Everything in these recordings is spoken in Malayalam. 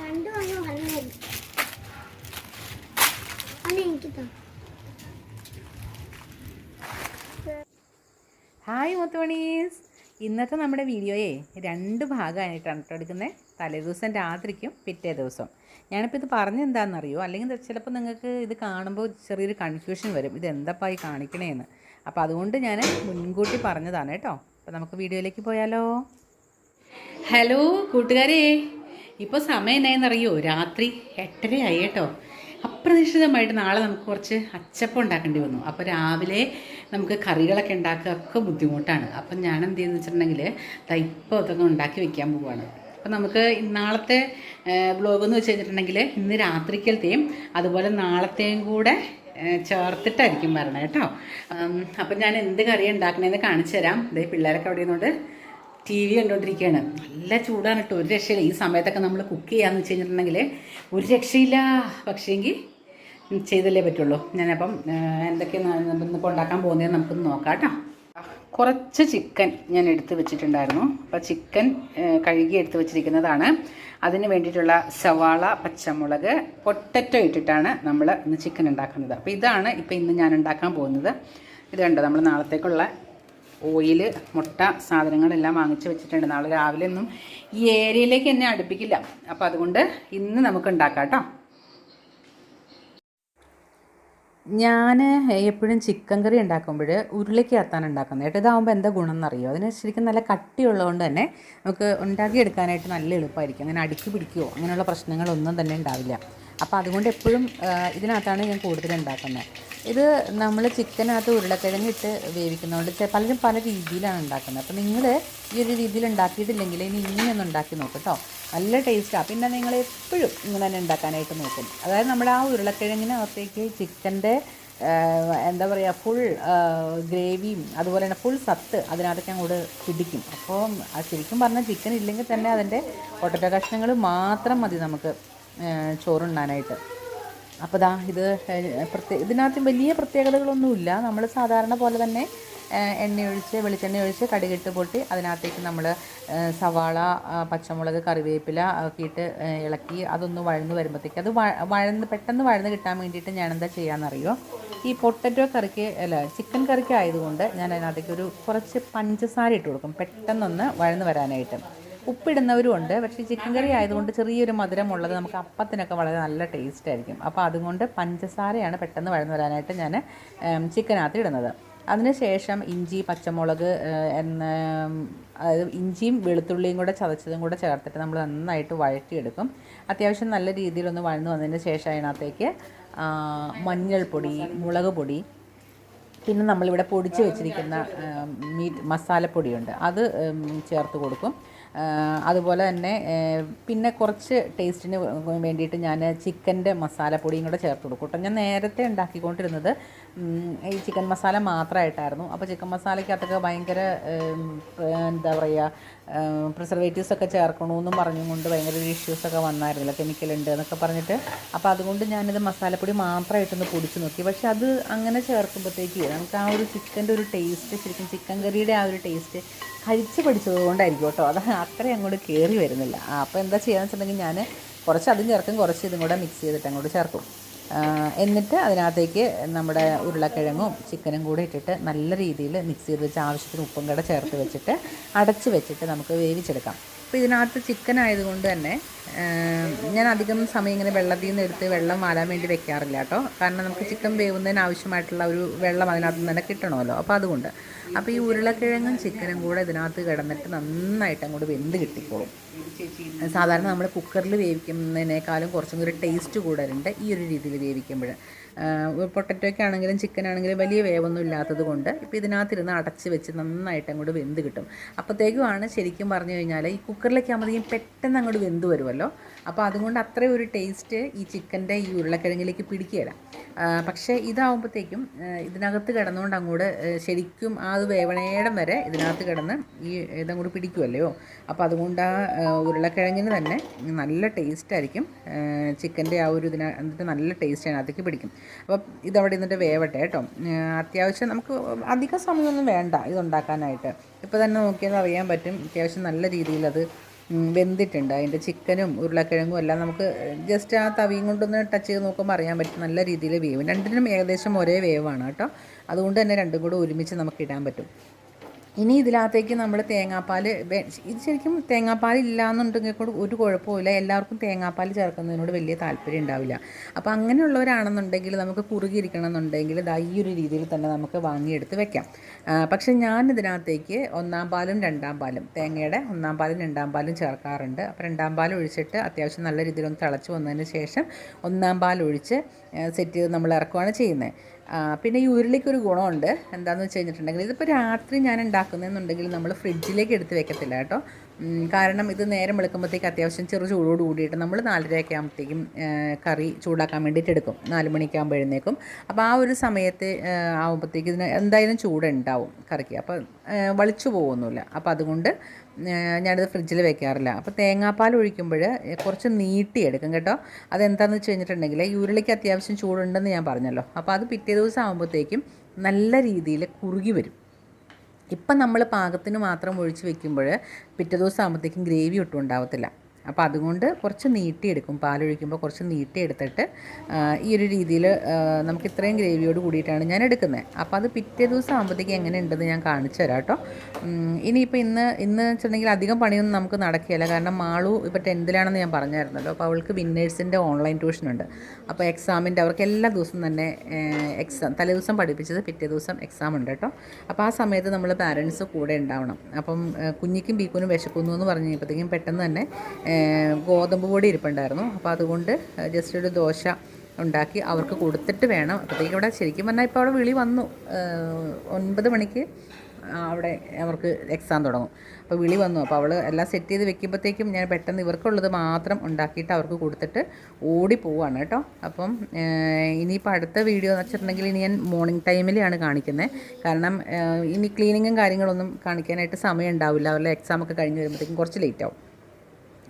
രണ്ടും എനിക്ക് ഹായ് മുത്തുമണീസ്. ഇന്നത്തെ നമ്മുടെ വീഡിയോയെ രണ്ട് ഭാഗമായിട്ടാണ് കേട്ടോ എടുക്കുന്നത്. തലേദിവസം രാത്രിക്കും പിറ്റേ ദിവസം. ഞാനിപ്പോൾ ഇത് പറഞ്ഞെന്താണെന്നറിയോ അല്ലെങ്കിൽ ചിലപ്പോൾ നിങ്ങൾക്ക് ഇത് കാണുമ്പോൾ ചെറിയൊരു കൺഫ്യൂഷൻ വരും. ഇത് എന്താപ്പാ ഈ കാണിക്കണേന്ന്. അപ്പോൾ അതുകൊണ്ട് ഞാൻ മുൻകൂട്ടി പറഞ്ഞതാണ് കേട്ടോ. അപ്പോൾ നമുക്ക് വീഡിയോയിലേക്ക് പോയാലോ? ഹലോ കൂട്ടുകാരെ. ഇപ്പോൾ സമയം എന്നായെന്നറിയോ രാത്രി എട്ടരയായി കേട്ടോ അപ്രതീക്ഷിതമായിട്ട് നാളെ നമുക്ക് കുറച്ച് അച്ചപ്പം ഉണ്ടാക്കേണ്ടി വന്നു. അപ്പോൾ രാവിലെ നമുക്ക് കറികളൊക്കെ ഉണ്ടാക്കുക ഒക്കെ ബുദ്ധിമുട്ടാണ്. അപ്പം ഞാൻ എന്ത് ചെയ്യുന്നു വെച്ചിട്ടുണ്ടെങ്കിൽ ഇപ്പോൾ ഇതൊക്കെ ഉണ്ടാക്കി വെക്കാൻ പോവുകയാണ് അപ്പം നമുക്ക് ഇന്നാളത്തെ ബ്ലോഗ് എന്ന് വെച്ച് കഴിഞ്ഞിട്ടുണ്ടെങ്കിൽ ഇന്ന് രാത്രിക്കലത്തെയും അതുപോലെ നാളത്തെയും കൂടെ ചേർത്തിട്ടായിരിക്കും വരണം കേട്ടോ. അപ്പം ഞാൻ എന്ത് കറി ഉണ്ടാക്കണേന്ന് കാണിച്ചു തരാം ഇതേ പിള്ളേരൊക്കെ അവിടെ നിന്നുകൊണ്ട് ടി വി കണ്ടുകൊണ്ടിരിക്കുകയാണ് നല്ല ചൂടാണ് കേട്ടോ ഒരു രക്ഷയില്ല. ഈ സമയത്തൊക്കെ നമ്മൾ കുക്ക് ചെയ്യാന്ന് വെച്ച് കഴിഞ്ഞിട്ടുണ്ടെങ്കിൽ ഒരു രക്ഷയില്ല. പക്ഷേങ്കിൽ ചെയ്തല്ലേ പറ്റുള്ളൂ. ഞാനപ്പം എന്തൊക്കെയാണ് ഇന്നിപ്പോൾ ഉണ്ടാക്കാൻ പോകുന്നത് നമുക്കൊന്ന് നോക്കാം കേട്ടോ കുറച്ച് ചിക്കൻ ഞാൻ എടുത്ത് വെച്ചിട്ടുണ്ടായിരുന്നു. അപ്പോൾ ചിക്കൻ കഴുകി എടുത്ത് വെച്ചിരിക്കുന്നതാണ്. അതിന് വേണ്ടിയിട്ടുള്ള സവാള പച്ചമുളക് പൊട്ടറ്റോ ഇട്ടിട്ടാണ് നമ്മൾ ഇന്ന് ചിക്കൻ ഉണ്ടാക്കുന്നത്. അപ്പോൾ ഇതാണ് ഇപ്പോൾ ഇന്ന് ഞാൻ ഉണ്ടാക്കാൻ പോകുന്നത്. ഇത് കണ്ടോ? നമ്മൾ നാളത്തേക്കുള്ള ഓയിൽ മുട്ട സാധനങ്ങളെല്ലാം വാങ്ങിച്ച് വെച്ചിട്ടുണ്ട്. നാളെ രാവിലെ ഒന്നും ഈ ഏരിയയിലേക്ക് എന്നെ അടുപ്പിക്കില്ല. അപ്പോൾ അതുകൊണ്ട് ഇന്ന് നമുക്ക് ഉണ്ടാക്കാം കേട്ടോ ഞാൻ എപ്പോഴും ചിക്കൻ കറി ഉണ്ടാക്കുമ്പോൾ ഉരുളയ്ക്കകത്താണ് ഉണ്ടാക്കുന്നത്. കേട്ടോ ഇതാകുമ്പോൾ എന്താ ഗുണം എന്നറിയോ? അതിന് ശരിക്കും നല്ല കട്ടിയുള്ളതുകൊണ്ട് തന്നെ നമുക്ക് ഉണ്ടാക്കിയെടുക്കാനായിട്ട് നല്ല എളുപ്പമായിരിക്കും. അങ്ങനെ അടുക്കി പിടിക്കുകയോ അങ്ങനെയുള്ള പ്രശ്നങ്ങളൊന്നും തന്നെ ഉണ്ടാവില്ല. അപ്പോൾ അതുകൊണ്ട് എപ്പോഴും ഇതിനകത്താണ് ഞാൻ കൂടുതൽ ഉണ്ടാക്കുന്നത്. ഇത് നമ്മൾ ചിക്കനകത്ത് ഉരുളക്കിഴങ്ങ് ഇട്ട് വേവിക്കുന്നതുകൊണ്ട് പലരും പല രീതിയിലാണ് ഉണ്ടാക്കുന്നത്. അപ്പോൾ നിങ്ങൾ ഈ ഒരു രീതിയിൽ ഉണ്ടാക്കിയിട്ടില്ലെങ്കിൽ ഇനി ഇങ്ങനെയൊന്ന് ഉണ്ടാക്കി നോക്കും കേട്ടോ നല്ല ടേസ്റ്റാണ് പിന്നെ നിങ്ങൾ എപ്പോഴും ഇങ്ങനെ തന്നെ ഉണ്ടാക്കാനായിട്ട് നോക്കും. അതായത് നമ്മൾ ആ ഉരുളക്കിഴങ്ങിനകത്തേക്ക് ചിക്കന്റെ എന്താ പറയുക ഫുൾ ഗ്രേവിയും അതുപോലെ തന്നെ ഫുൾ സത്ത് അതിനകത്തേക്ക് അങ്ങോട്ട് പിടിക്കും. അപ്പോൾ ശരിക്കും പറഞ്ഞാൽ ചിക്കൻ ഇല്ലെങ്കിൽ തന്നെ അതിന്റെ ഒട്ടറ്റ കഷ്ണങ്ങൾ മാത്രം മതി നമുക്ക് ചോറുണ്ണാനായിട്ട്. അപ്പോൾ ദാ ഇത് പ്രത്യേക ഇതിനകത്ത് വലിയ പ്രത്യേകതകളൊന്നുമില്ല. നമ്മൾ സാധാരണ പോലെ തന്നെ എണ്ണ ഒഴിച്ച് വെളിച്ചെണ്ണ ഒഴിച്ച് കടുകിട്ട് പൊട്ടി അതിനകത്തേക്ക് നമ്മൾ സവാള പച്ചമുളക് കറിവേപ്പില ഒക്കെ ഇട്ട് ഇളക്കി അതൊന്ന് വഴന്ന് വരുമ്പോഴത്തേക്ക് അത് വഴന്ന് പെട്ടെന്ന് വഴന്ന് കിട്ടാൻ വേണ്ടിയിട്ട് ഞാൻ എന്താ ചെയ്യാമെന്നറിയോ ഈ പൊട്ടറ്റോ കറിക്ക് അല്ല ചിക്കൻ കറിക്ക് ആയതുകൊണ്ട് ഞാൻ അതിനകത്തേക്ക് ഒരു കുറച്ച് പഞ്ചസാര ഇട്ട് കൊടുക്കും. പെട്ടെന്നൊന്ന് വഴന്ന് വരാനായിട്ട്. ഉപ്പിടുന്നവരും ഉണ്ട് പക്ഷേ ചിക്കൻ കറി ആയതുകൊണ്ട് ചെറിയൊരു മധുരമുള്ളത് നമുക്ക് അപ്പത്തിനൊക്കെ വളരെ നല്ല ടേസ്റ്റ് ആയിരിക്കും. അപ്പോൾ അതുകൊണ്ട് പഞ്ചസാരയാണ് പെട്ടെന്ന് വഴന്നു വരാനായിട്ട് ഞാൻ ചിക്കനകത്ത് ഇടുന്നത്. അതിനുശേഷം ഇഞ്ചി പച്ചമുളക് എന്ന അതായത് ഇഞ്ചിയും വെളുത്തുള്ളിയും കൂടെ ചതച്ചതും കൂടെ ചേർത്തിട്ട് നമ്മൾ നന്നായിട്ട് വഴറ്റിയെടുക്കും. അത്യാവശ്യം നല്ല രീതിയിലൊന്ന് വഴന്നു വന്നതിന് ശേഷം അതിനകത്തേക്ക് മഞ്ഞൾപ്പൊടി മുളക് പൊടി പിന്നെ നമ്മളിവിടെ പൊടിച്ച് വെച്ചിരിക്കുന്ന മീറ്റ് മസാലപ്പൊടിയുണ്ട്. അത് ചേർത്ത് കൊടുക്കും. അതുപോലെ തന്നെ പിന്നെ കുറച്ച് ടേസ്റ്റിന് വേണ്ടിയിട്ട് ഞാൻ ചിക്കന്റെ മസാലപ്പൊടിയും കൂടെ ചേർത്ത് കൊടുക്കും കേട്ടോ. ഞാൻ നേരത്തെ ഉണ്ടാക്കിക്കൊണ്ടിരുന്നത് ഈ ചിക്കൻ മസാല മാത്രമായിട്ടായിരുന്നു. അപ്പോൾ ചിക്കൻ മസാലയ്ക്കകത്തൊക്കെ ഭയങ്കര എന്താ പറയുക പ്രിസർവേറ്റീവ്സ് ഒക്കെ ചേർക്കണമെന്നും പറഞ്ഞുകൊണ്ട് ഭയങ്കര ഒരു ഇഷ്യൂസൊക്കെ വന്നായിരുന്നില്ല. കെമിക്കൽ ഉണ്ട് എന്നൊക്കെ പറഞ്ഞിട്ട്. അപ്പോൾ അതുകൊണ്ട് ഞാനിത് മസാലപ്പൊടി മാത്രമായിട്ടൊന്ന് പൊടിച്ച് നോക്കി. പക്ഷേ അത് അങ്ങനെ ചേർക്കുമ്പോഴത്തേക്ക് നമുക്ക് ആ ഒരു ചിക്കന്റെ ഒരു ടേസ്റ്റ് ശരിക്കും ചിക്കൻ കറിയുടെ ആ ഒരു ടേസ്റ്റ് കഴിച്ച് പഠിച്ചത് കൊണ്ടായിരിക്കും കേട്ടോ. അത് അത്രയും അങ്ങോട്ട് കയറി വരുന്നില്ല. അപ്പോൾ എന്താ ചെയ്യാന്ന് വെച്ചിട്ടുണ്ടെങ്കിൽ ഞാൻ കുറച്ച് അതും ചേർക്കും കുറച്ച് ഇതും കൂടെ മിക്സ് ചെയ്തിട്ട് അങ്ങോട്ട് ചേർക്കും. എന്നിട്ട് അതിനകത്തേക്ക് നമ്മുടെ ഉരുളക്കിഴങ്ങും ചിക്കനും കൂടെ ഇട്ടിട്ട് നല്ല രീതിയിൽ മിക്സ് ചെയ്ത് വെച്ച് ആവശ്യത്തിന് ഉപ്പും കൂടെ ചേർത്ത് വെച്ചിട്ട് അടച്ച് വെച്ചിട്ട് നമുക്ക് വേവിച്ചെടുക്കാം. അപ്പോൾ ഇതിനകത്ത് ചിക്കൻ ആയതുകൊണ്ട് തന്നെ ഞാൻ അധികം സമയം ഇങ്ങനെ വെള്ളത്തിൽ നിന്ന് എടുത്ത് വെള്ളം വാലാൻ വേണ്ടി വെക്കാറില്ല കേട്ടോ. കാരണം നമുക്ക് ചിക്കൻ വേവുന്നതിന് ആവശ്യമായിട്ടുള്ള ഒരു വെള്ളം അതിനകത്ത് നിന്ന് തന്നെ കിട്ടണമല്ലോ. അപ്പോൾ അതുകൊണ്ട് അപ്പോൾ ഈ ഉരുളക്കിഴങ്ങും ചിക്കനും കൂടെ ഇതിനകത്ത് കിടന്നിട്ട് നന്നായിട്ട് അങ്ങോട്ട് വെന്ത് കിട്ടിക്കോളും. സാധാരണ നമ്മൾ കുക്കറിൽ വേവിക്കുന്നതിനേക്കാളും കുറച്ചും കൂടി ടേസ്റ്റ് കൂടുതലുണ്ട് ഈ ഒരു രീതിയിൽ വേവിക്കുമ്പോൾ പൊട്ടറ്റോയ്ക്ക് ആണെങ്കിലും ചിക്കൻ ആണെങ്കിലും വലിയ വേവൊന്നും ഇല്ലാത്തത് കൊണ്ട് ഇപ്പോൾ ഇതിനകത്തിരുന്ന് അടച്ച് വെച്ച് നന്നായിട്ട് അങ്ങോട്ട് വെന്ത് കിട്ടും. അപ്പോഴത്തേക്കുമാണ് ശരിക്കും പറഞ്ഞു കഴിഞ്ഞാൽ ഈ കുക്കറിലേക്ക് ആകുമ്പോഴത്തേക്കും പെട്ടെന്ന് അങ്ങോട്ട് വെന്ത് വരുമല്ലോ അപ്പോൾ അതുകൊണ്ട് അത്രയും ഒരു ടേസ്റ്റ് ഈ ചിക്കന്റെ ഈ ഉരുളക്കിഴങ്ങിലേക്ക് പിടിക്കുകയില്ല പക്ഷേ ഇതാവുമ്പോഴത്തേക്കും ഇതിനകത്ത് കിടന്നുകൊണ്ട് അങ്ങോട്ട് ശരിക്കും ആ അത് വേവണേടം വരെ ഇതിനകത്ത് കിടന്ന് ഈ ഇതും കൂടി പിടിക്കുമല്ലയോ അപ്പോൾ അതുകൊണ്ട് ആ ഉരുളക്കിഴങ്ങിന് തന്നെ നല്ല ടേസ്റ്റ് ആയിരിക്കും. ചിക്കന്റെ ആ ഒരു ഇതിന എന്നിട്ട് നല്ല ടേസ്റ്റ് അതിനകത്തേക്ക് പിടിക്കും. അപ്പോൾ ഇതവിടെ ഇന്നിട്ട് വേവട്ടെ കേട്ടോ. അത്യാവശ്യം നമുക്ക് അധിക സമയമൊന്നും വേണ്ട ഇതുണ്ടാക്കാനായിട്ട്. ഇപ്പോൾ തന്നെ നോക്കിയാൽ അറിയാൻ പറ്റും അത്യാവശ്യം നല്ല രീതിയിൽ അത് വെന്തിട്ടുണ്ട്. അതിന്റെ ചിക്കനും ഉരുളക്കിഴങ്ങും എല്ലാം നമുക്ക് ജസ്റ്റ് ആ തവിയും കൊണ്ടൊന്ന് ടച്ച് ചെയ്ത് നോക്കുമ്പോൾ അറിയാൻ പറ്റും നല്ല രീതിയിൽ വേവ്. രണ്ടിനും ഏകദേശം ഒരേ വേവാണ് കേട്ടോ. അതുകൊണ്ട് തന്നെ രണ്ടും കൂടെ ഒരുമിച്ച് നമുക്ക് ഇടാൻ പറ്റും. ഇനി ഇതിനകത്തേക്ക് നമ്മൾ തേങ്ങാപ്പാൽ ഇത് ശരിക്കും തേങ്ങാപ്പാൽ ഇല്ലാന്നുണ്ടെങ്കിൽ കൂടെ ഒരു കുഴപ്പമില്ല എല്ലാവർക്കും തേങ്ങാപ്പാൽ ചേർക്കുന്നതിനോട് വലിയ താല്പര്യം ഉണ്ടാവില്ല. അപ്പോൾ അങ്ങനെയുള്ളവരാണെന്നുണ്ടെങ്കിൽ നമുക്ക് കുറുകിയിരിക്കണം എന്നുണ്ടെങ്കിൽ ദാ ഈ ഒരു രീതിയിൽ തന്നെ നമുക്ക് വാങ്ങിയെടുത്ത് വെക്കാം. പക്ഷേ ഞാൻ ഇതിനകത്തേക്ക് ഒന്നാം പാലും രണ്ടാം പാലും തേങ്ങയുടെ ഒന്നാം പാലും രണ്ടാം പാലും ചേർക്കാറുണ്ട്. അപ്പോൾ രണ്ടാം പാൽ ഒഴിച്ചിട്ട് അത്യാവശ്യം നല്ല രീതിയിൽ ഒന്ന് തിളച്ച് വന്നതിന് ശേഷം ഒന്നാം പാൽ ഒഴിച്ച് സെറ്റ് ചെയ്ത് നമ്മൾ ഇറക്കുകയാണ് ചെയ്യുന്നത്. പിന്നെ ഈ ഉരുളിക്ക് ഒരു ഗുണമുണ്ട്. എന്താണെന്ന് വെച്ച് കഴിഞ്ഞിട്ടുണ്ടെങ്കിൽ ഇതിപ്പോൾ രാത്രി ഞാൻ ഉണ്ടാക്കുന്നതെന്നുണ്ടെങ്കിൽ നമ്മൾ ഫ്രിഡ്ജിലേക്ക് എടുത്ത് വെക്കത്തില്ല കേട്ടോ. കാരണം ഇത് നേരം വെളുക്കുമ്പോഴത്തേക്ക് അത്യാവശ്യം ചെറു ചൂടോട് കൂടിയിട്ട് നമ്മൾ നാലരയൊക്കെ ആകുമ്പോഴത്തേക്കും കറി ചൂടാക്കാൻ വേണ്ടിയിട്ട് എടുക്കും. നാല് മണിക്ക് ആകുമ്പോൾ എഴുന്നേക്കും അപ്പോൾ ആ ഒരു സമയത്ത് ആകുമ്പോഴത്തേക്ക് ഇതിന് എന്തായാലും ചൂടുണ്ടാവും കറിക്ക്. അപ്പോൾ വളിച്ചു പോകുന്നില്ല അപ്പോൾ അതുകൊണ്ട് ഞാനിത് ഫ്രിഡ്ജിൽ വെക്കാറില്ല. അപ്പോൾ തേങ്ങാപ്പാൽ ഒഴിക്കുമ്പോൾ കുറച്ച് നീട്ടിയെടുക്കും കേട്ടോ. അതെന്താണെന്ന് വെച്ച് കഴിഞ്ഞിട്ടുണ്ടെങ്കിൽ യൂരളിക്ക് അത്യാവശ്യം ചൂടുണ്ടെന്ന് ഞാൻ പറഞ്ഞല്ലോ. അപ്പോൾ അത് പിറ്റേ ദിവസം ആകുമ്പോഴത്തേക്കും നല്ല രീതിയിൽ കുറുകി വരും. ഇപ്പം നമ്മൾ പാകത്തിന് മാത്രം ഒഴിച്ച് വെക്കുമ്പോൾ പിറ്റേ ദിവസം ആകുമ്പോഴത്തേക്കും ഗ്രേവി ഒട്ടും ഉണ്ടാവത്തില്ല. അപ്പോൾ അതുകൊണ്ട് കുറച്ച് നീട്ടിയെടുക്കും. പാലൊഴിക്കുമ്പോൾ കുറച്ച് നീട്ടിയെടുത്തിട്ട് ഈ ഒരു രീതിയിൽ നമുക്ക് ഇത്രയും ഗ്രേവിയോട് കൂടിയിട്ടാണ് ഞാൻ എടുക്കുന്നത്. അപ്പോൾ അത് പിറ്റേ ദിവസം ആകുമ്പോഴത്തേക്കും എങ്ങനെ ഉണ്ടെന്ന് ഞാൻ കാണിച്ചു തരാം കേട്ടോ. ഇനിയിപ്പോൾ ഇന്ന് ഇന്ന് വെച്ചിട്ടുണ്ടെങ്കിൽ അധികം പണിയൊന്നും നമുക്ക് നടക്കുകയില്ല. കാരണം മാളു ഇപ്പോൾ ടെൻത്തിലാണെന്ന് ഞാൻ പറഞ്ഞായിരുന്നല്ലോ അപ്പോൾ അവൾക്ക് വിന്നേഴ്സിന്റെ ഓൺലൈൻ ട്യൂഷൻ ഉണ്ട് അപ്പോൾ എക്സാമിന്റെ അവർക്ക് എല്ലാ ദിവസവും തന്നെ എക്സാം തലേ ദിവസം പഠിപ്പിച്ചത് പിറ്റേ ദിവസം എക്സാം ഉണ്ട് കേട്ടോ. അപ്പോൾ ആ സമയത്ത് നമ്മൾ പാരൻസ് കൂടെ ഉണ്ടാവണം. അപ്പം കുഞ്ഞിക്കും ബീക്കുനും വിശക്കുന്നു എന്ന് പറഞ്ഞപ്പോഴത്തേക്കും പെട്ടെന്ന് തന്നെ ഗോതമ്പ് പൊടി ഇരിപ്പുണ്ടായിരുന്നു. അപ്പോൾ അതുകൊണ്ട് ജസ്റ്റ് ഒരു ദോശ ഉണ്ടാക്കി അവർക്ക് കൊടുത്തിട്ട് വേണം. അപ്പോഴത്തേക്കും ഇവിടെ ശരിക്കും പറഞ്ഞാൽ ഇപ്പോൾ അവിടെ വിളി വന്നു. ഒൻപത് മണിക്ക് അവിടെ അവർക്ക് എക്സാം തുടങ്ങും. അപ്പോൾ വിളി വന്നു. അപ്പോൾ അവൾ എല്ലാം സെറ്റ് ചെയ്ത് വെക്കുമ്പോഴത്തേക്കും ഞാൻ പെട്ടെന്ന് ഇവർക്കുള്ളത് മാത്രം ഉണ്ടാക്കിയിട്ട് അവർക്ക് കൊടുത്തിട്ട് ഓടി പോവാണ് കേട്ടോ. അപ്പം ഇനിയിപ്പോൾ അടുത്ത വീഡിയോ എന്ന് വെച്ചിട്ടുണ്ടെങ്കിൽ ഇനി ഞാൻ മോർണിംഗ് ടൈമിലാണ് കാണിക്കുന്നത് കാരണം ഇനി ക്ലീനിങ്ങും കാര്യങ്ങളൊന്നും കാണിക്കാനായിട്ട് സമയം ഉണ്ടാവില്ല. അവരുടെ എക്സാമൊക്കെ കഴിഞ്ഞ് വരുമ്പോഴത്തേക്കും കുറച്ച് ലേറ്റ് ആവും.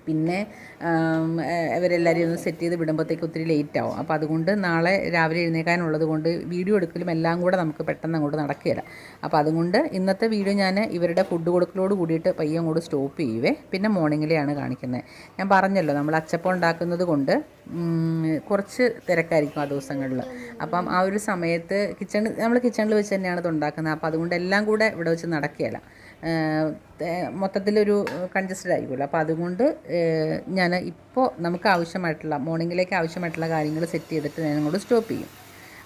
പിന്നെ ആം, ഇവരെല്ലാവരെയും ഒന്ന് സെറ്റ് ചെയ്ത് വിടുമ്പോഴത്തേക്ക് ഒത്തിരി ലേറ്റ് ആവും. അപ്പോൾ അതുകൊണ്ട് നാളെ രാവിലെ എഴുന്നേക്കാനുള്ളത് കൊണ്ട് വീഡിയോ എടുക്കലും എല്ലാം കൂടെ നമുക്ക് പെട്ടെന്ന് അങ്ങോട്ട് നടക്കുകയില്ല. അപ്പോൾ അതുകൊണ്ട് ഇന്നത്തെ വീഡിയോ ഞാൻ ഇവരുടെ ഫുഡ് കൊടുക്കലോട് കൂടിയിട്ട് പയ്യെ അങ്ങോട്ട് സ്റ്റോപ്പ് ചെയ്യുവേ. പിന്നെ മോർണിംഗിലെയാണ് കാണിക്കുന്നത് ഞാൻ പറഞ്ഞല്ലോ നമ്മൾ അച്ചപ്പം ഉണ്ടാക്കുന്നത് കൊണ്ട് കുറച്ച് തിരക്കായിരിക്കും ആ ദിവസങ്ങളിൽ. അപ്പം ആ ഒരു സമയത്ത് കിച്ചൺ നമ്മൾ കിച്ചണിൽ വെച്ച് തന്നെയാണ് ഇത് ഉണ്ടാക്കുന്നത്. അപ്പോൾ അതുകൊണ്ട് എല്ലാം കൂടെ ഇവിടെ വെച്ച് നടക്കുകയില്ല. മൊത്തത്തിലൊരു കൺജസ്റ്റഡ് ആയിരിക്കുമല്ലോ അപ്പോൾ അതുകൊണ്ട് ഞാൻ ഇപ്പോൾ നമുക്ക് ആവശ്യമായിട്ടുള്ള മോർണിംഗിലേക്ക് ആവശ്യമായിട്ടുള്ള കാര്യങ്ങൾ സെറ്റ് ചെയ്തിട്ട് ഞാൻ അങ്ങോട്ട് സ്റ്റോപ്പ് ചെയ്യും.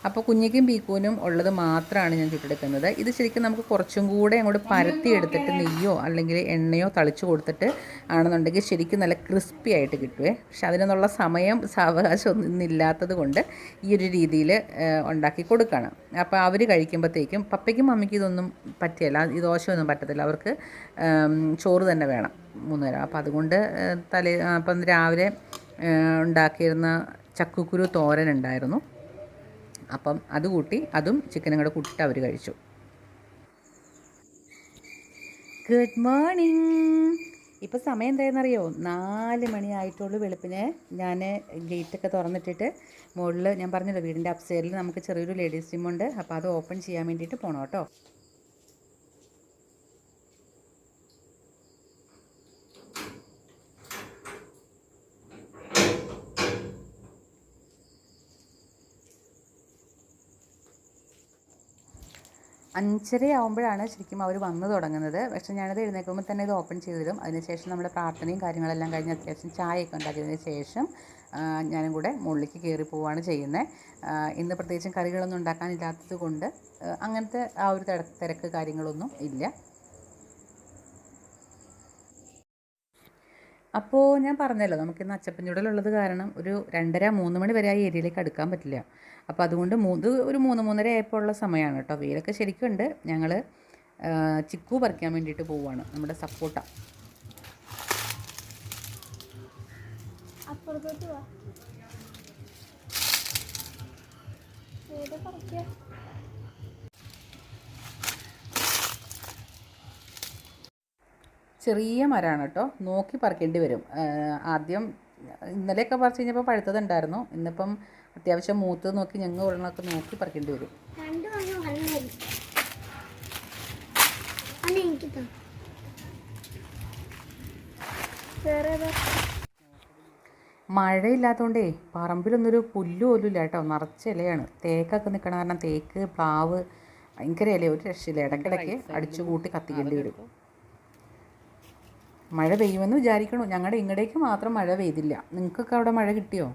അപ്പോൾ കുഞ്ഞിക്കും പീക്കൂനും ഉള്ളത് മാത്രമാണ് ഞാൻ ചുട്ടെടുക്കുന്നത് ഇത് ശരിക്കും നമുക്ക് കുറച്ചും കൂടെ അങ്ങോട്ട് പരത്തി എടുത്തിട്ട് നെയ്യോ അല്ലെങ്കിൽ എണ്ണയോ തളിച്ച് കൊടുത്തിട്ട് ആണെന്നുണ്ടെങ്കിൽ ശരിക്കും നല്ല ക്രിസ്പി ആയിട്ട് കിട്ടുവേ. പക്ഷെ അതിനൊന്നുള്ള സമയം സാവകാശം ഇന്നില്ലാത്തത് കൊണ്ട് ഈ ഒരു രീതിയിൽ ഉണ്ടാക്കി കൊടുക്കണം. അപ്പോൾ അവർ കഴിക്കുമ്പോഴത്തേക്കും പപ്പയ്ക്കും മമ്മിക്കും ഇതൊന്നും പറ്റിയല്ല. ഈ ദോശയൊന്നും പറ്റത്തില്ല. അവർക്ക് ചോറ് തന്നെ വേണം മൂന്ന് നേരം. അപ്പോൾ അതുകൊണ്ട് തലേ അപ്പം രാവിലെ ഉണ്ടാക്കിയിരുന്ന ചക്കുക്കുരു തോരൻ ഉണ്ടായിരുന്നു. അപ്പം അത് കൂട്ടി അതും ചിക്കനും കൂടെ കൂട്ടിയിട്ട് അവർ കഴിച്ചു. ഗുഡ് മോർണിംഗ് ഇപ്പോൾ സമയം എന്തായെന്നറിയോ? നാല് മണിയായിട്ടുള്ളൂ വെളുപ്പിന്. ഞാൻ ഗേറ്റൊക്കെ തുറന്നിട്ടിട്ട് മുകളിൽ ഞാൻ പറഞ്ഞല്ലോ വീടിന്റെ അപ്സൈഡിൽ നമുക്ക് ചെറിയൊരു ലേഡീസ് ജിമ്മുണ്ട് അപ്പോൾ അത് ഓപ്പൺ ചെയ്യാൻ വേണ്ടിയിട്ട് പോകണം കേട്ടോ അഞ്ചര ആവുമ്പോഴാണ് ശരിക്കും അവർ വന്നു തുടങ്ങുന്നത്. പക്ഷേ ഞാനത് എഴുന്നേൽക്കുമ്പോൾ തന്നെ ഇത് ഓപ്പൺ ചെയ്തിടും. അതിനുശേഷം നമ്മുടെ പ്രാർത്ഥനയും കാര്യങ്ങളെല്ലാം കഴിഞ്ഞ് അത്യാവശ്യം ചായയൊക്കെ ഉണ്ടാക്കിയതിന് ശേഷം ഞാനും കൂടെ മുകളിലേക്ക് കയറി പോവുകയാണ് ചെയ്യുന്നത്. ഇന്ന് പ്രത്യേകിച്ചും കറികളൊന്നും ഉണ്ടാക്കാനില്ലാത്തത് കൊണ്ട് അങ്ങനത്തെ ആ ഒരു തിര- തിരക്ക് കാര്യങ്ങളൊന്നും ഇല്ല. അപ്പോൾ ഞാൻ പറഞ്ഞല്ലോ നമുക്കിന്ന് അച്ചപ്പൻ ചൂടലുള്ളത് കാരണം ഒരു രണ്ടര മൂന്ന് മണി വരെ ആ ഏരിയയിലേക്ക് അടുക്കാൻ പറ്റില്ല. അപ്പോൾ അതുകൊണ്ട് മൂന്ന് ഒരു മൂന്ന് മൂന്നര ആയപ്പോൾ ഉള്ള സമയമാണ് കേട്ടോ. വെയിലൊക്കെ ശരിക്കും ഉണ്ട് ഞങ്ങൾ ചിക്കു പറിക്കാൻ വേണ്ടിയിട്ട് പോവുകയാണ് നമ്മുടെ സപ്പോട്ട. അപ്പുറത്തോട്ട് വാ. ഏത് പറിക്കുക ചെറിയ മരമാണ് കേട്ടോ. നോക്കി പറിക്കേണ്ടി വരും. ആദ്യം ഇന്നലെയൊക്കെ പറിച്ച് കഴിഞ്ഞപ്പോൾ പഴുത്തതുണ്ടായിരുന്നു. ഇന്നിപ്പം അത്യാവശ്യം മൂത്ത് നോക്കി ഞങ്ങൾ ഉള്ളതൊക്കെ നോക്കി പറിക്കേണ്ടി വരും. മഴയില്ലാത്തതുകൊണ്ടേ പറമ്പിലൊന്നൊരു പുല്ല് പോലും ഇല്ല കേട്ടോ. നിറച്ച ഇലയാണ്. തേക്കൊക്കെ നിൽക്കണ കാരണം തേക്ക് പ്ലാവ് ഭയങ്കര ഇല ഒരു രക്ഷയില്ല. ഇടയ്ക്കിടയ്ക്ക് അടിച്ചു കൂട്ടി കത്തിക്കേണ്ടി വരും. മഴ പെയ്യുമെന്ന് വിചാരിക്കണു. ഞങ്ങളുടെ ഇങ്ങടേക്ക് മാത്രം മഴ പെയ്തില്ല. നിങ്ങൾക്കൊക്കെ അവിടെ മഴ കിട്ടിയോ?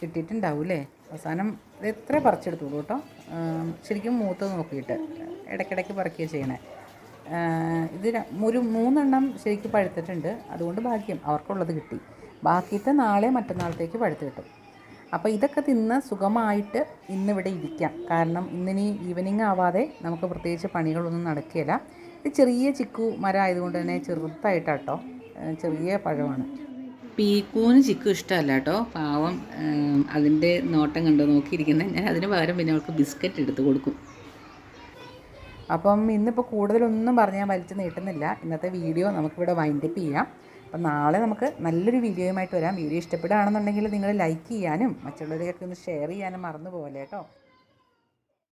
കിട്ടിയിട്ടുണ്ടാവും അല്ലേ അവസാനം ഇത് എത്ര പറിച്ചെടുത്തോളൂ കേട്ടോ? ശരിക്കും മൂത്ത് നോക്കിയിട്ട്. ഇടയ്ക്കിടയ്ക്ക് പറിക്കുക ചെയ്യണേ. ഇത് ഒരു മൂന്നെണ്ണം ശരിക്കും പഴുത്തിട്ടുണ്ട്. അതുകൊണ്ട് ഭാഗ്യം അവർക്കുള്ളത് കിട്ടി. ബാക്കിയത്തെ നാളെ മറ്റന്നാളത്തേക്ക് പഴുത്ത് കിട്ടും. അപ്പോൾ ഇതൊക്കെ തിന്ന് സുഖമായിട്ട് ഇന്നിവിടെ ഇരിക്കാം. കാരണം ഇന്നിനി ഈവനിങ് ആവാതെ നമുക്ക് പ്രത്യേകിച്ച് പണികളൊന്നും നടക്കുകയില്ല. ഇത് ചെറിയ ചിക്കു മരം ആയതുകൊണ്ട് തന്നെ ചെറുതായിട്ടാട്ടോ. ചെറിയ പഴമാണ്. പീക്കൂന് ചിക്കും ഇഷ്ടമല്ല കേട്ടോ പാവം അതിന്റെ നോട്ടം കണ്ടോ? നോക്കിയിരിക്കുന്നത് ഞാൻ അതിന് പകരം പിന്നെ അവൾക്ക് ബിസ്ക്കറ്റ് എടുത്ത് കൊടുക്കും. അപ്പം ഇന്നിപ്പോൾ കൂടുതലൊന്നും പറഞ്ഞ് ഞാൻ വലിച്ചു നീട്ടുന്നില്ല. ഇന്നത്തെ വീഡിയോ നമുക്കിവിടെ വൈൻഡപ്പ് ചെയ്യാം. അപ്പം നാളെ നമുക്ക് നല്ലൊരു വീഡിയോയുമായിട്ട് വരാം. വീഡിയോ ഇഷ്ടപ്പെടുകയാണെന്നുണ്ടെങ്കിൽ നിങ്ങൾ ലൈക്ക് ചെയ്യാനും മറ്റുള്ളവരെയൊക്കെ ഒന്ന് ഷെയർ ചെയ്യാനും മറന്നു പോലെ കേട്ടോ?